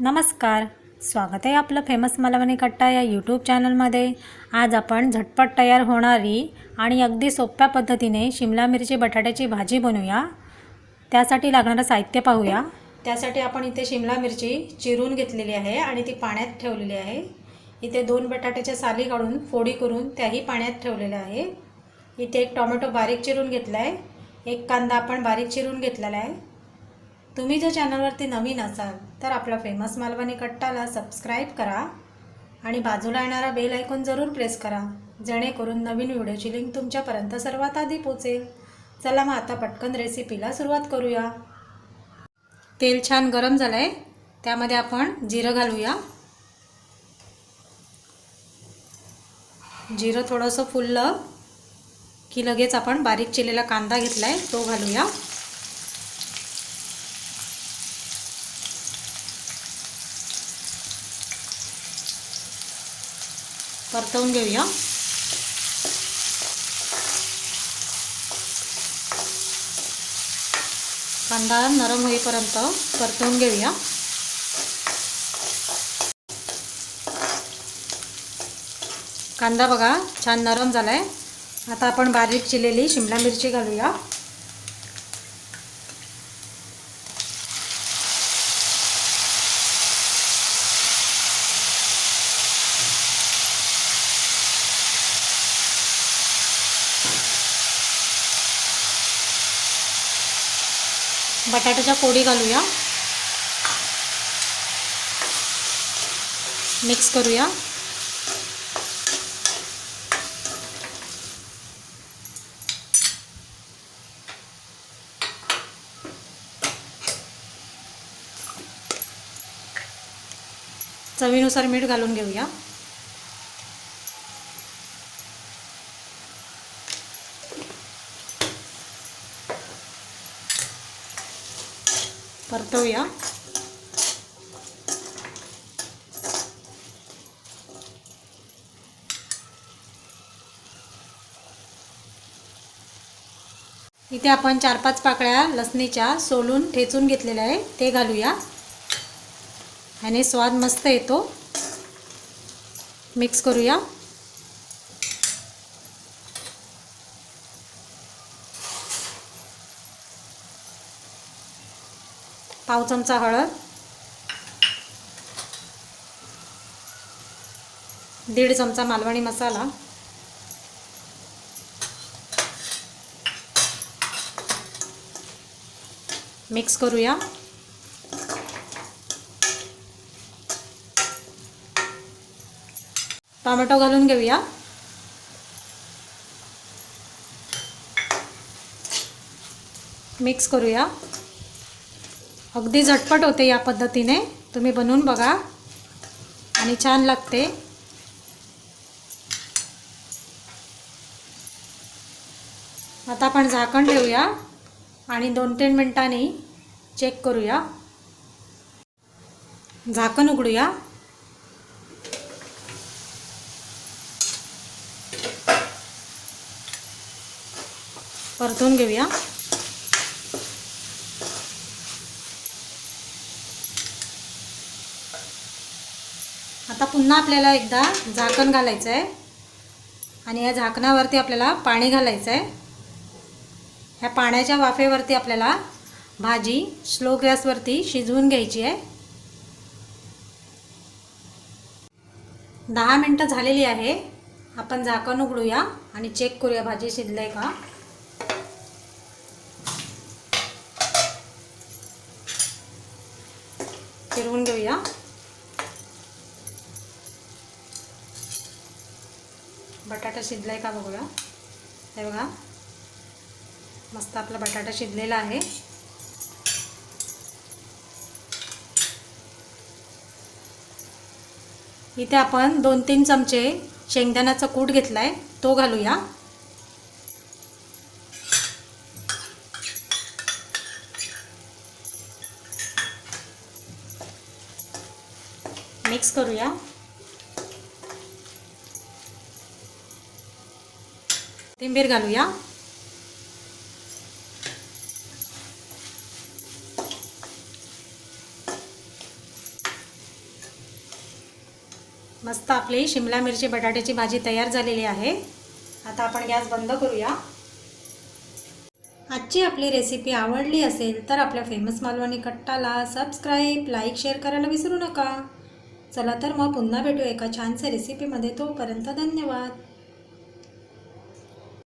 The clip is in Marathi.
नमस्कार. स्वागत आहे आपलं फेमस मलवणी कट्टा या यूट्यूब चॅनलमध्ये आज आपण झटपट तयार होणारी आणि अगदी सोप्या पद्धतीने शिमला मिरची बटाट्याची भाजी बनवूया. त्यासाठी लागणारं साहित्य पाहूया. त्यासाठी आपण इथे शिमला मिरची चिरून घेतलेली आहे आणि ती पाण्यात ठेवलेली आहे. इथे दोन बटाट्याच्या साली काढून फोडी करून त्याही पाण्यात ठेवलेल्या आहे. इथे एक टोमॅटो बारीक चिरून घेतला आहे एक कांदा आपण बारीक चिरून घेतलेला आहे. तुम्ही जर चॅनलवरती नवीन असाल तर आपला फेमस मालवणी कट्टाला सबस्क्राईब करा आणि बाजूला येणारा बेल ऐकून जरूर प्रेस करा जेणेकरून नवीन व्हिडिओची लिंक तुमच्यापर्यंत सर्वात आधी पोचेल. चला मग आता पटकन रेसिपीला सुरुवात करूया. तेल छान गरम झालं आहे त्यामध्ये आपण जिरं घालूया. जिरं थोडंसं फुललं की लगेच आपण बारीक चिरलेला कांदा घेतला आहे तो घालूया. परतवून घेऊया. कांदा नरम होईपर्यंत परतवून घेऊया. कांदा बघा छान नरम झाला आहे आता आपण बारीक चिरलेली शिमला मिरची घालूया. बटाट्याच्या फोडी घालूया. मिक्स करूया. चवीनुसार मीठ घालून घेऊया. परतवूया. इथे आपण चार पाच पाकळ्या लसणीच्या सोलून ठेचून घेतलेल्या आहे ते घालूया. आणि स्वाद मस्त येतो. मिक्स करूया. पाव चमचा हळद दीड चमचा मालवणी मसाला मिक्स करूया. टोमॅटो घालून घेऊया. मिक्स करूया. अगदी झटपट होते या पद्धतीने. तुम्ही बनवून बघा. आणि छान लागते. आता आपण झाकण ठेवूया. आणि दोन तीन मिनटांनी चेक करूया. झाकण उघडूया. परतून घेऊया. आता पुन्हा आपल्याला एकदा झाकण घालायचं आहे. आणि या झाकणावरती आपल्याला पाणी घालायचं आहे. ह्या पाण्याच्या वाफेवरती आपल्याला भाजी स्लो गॅसवरती शिजवून घ्यायची आहे. दहा मिनटं झालेली आहे. आपण झाकण उघडूया आणि चेक करूया भाजी शिजलं आहे का. फिरवून घेऊया. बटाटा शिजला आहे का बघूया. हे बघा. मस्त आपला बटाटा शिजलेला आहे. इथे आपण दोन तीन चमचे शेंगदाण्याचा कूट घेतला आहे तो घालूया. मिक्स करूया. कोथिंबीर घालूया. मस्त आपली शिमला मिरची बटाट्याची भाजी तयार झालेली आहे. आता आपण गॅस बंद करूया. आजची आपली रेसिपी आवडली असेल तर आपल्या फेमस मालवणी कट्टाला सबस्क्राईब लाईक शेअर करायला विसरू नका. चला तर मग पुन्हा भेटू एका छानशा रेसिपीमध्ये तोपर्यंत धन्यवाद.